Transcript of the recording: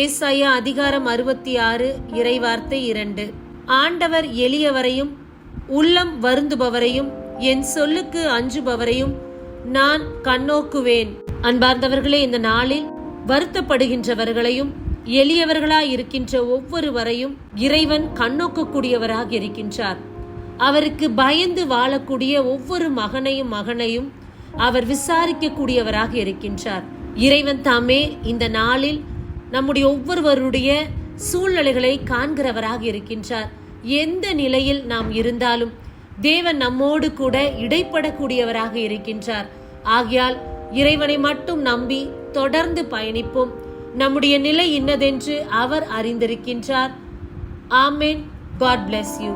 ஏசாயா அதிகாரம் அறுபத்தி ஆறு இறைவார்த்தை இரண்டு. ஆண்டவர் எளியவரையும் உள்ளம் வருந்துபவரையும் என் சொல்லுக்கு அஞ்சுபவரையும் நான் கண்ணோக்குவேன். அன்பார்ந்தவர்களே இந்த நாளில் வருத்தப்படுகின்றவர்களையும் எளியவர்களாய் இருக்கின்ற ஒவ்வொருவரையும் இறைவன் கண்ணோக்கக்கூடியவராக இருக்கின்றார். அவருக்கு பயந்து வாழக்கூடிய ஒவ்வொரு மகனையும் மகனையும் அவர் விசாரிக்கக்கூடியவராக இருக்கின்றார். இறைவன் தாமே இந்த நாளில் நம்முடைய ஒவ்வொருவருடைய சூழ்நிலைகளை காண்கிறவராக இருக்கின்றார். எந்த நிலையில் நாம் இருந்தாலும் தேவன் நம்மோடு கூட இடைப்படக்கூடியவராக இருக்கின்றார். ஆகையால் இறைவனை மட்டும் நம்பி தொடர்ந்து பயணிப்போம். நம்முடைய நிலை இன்னதென்று அவர் அறிந்திருக்கின்றார். ஆமேன். God bless you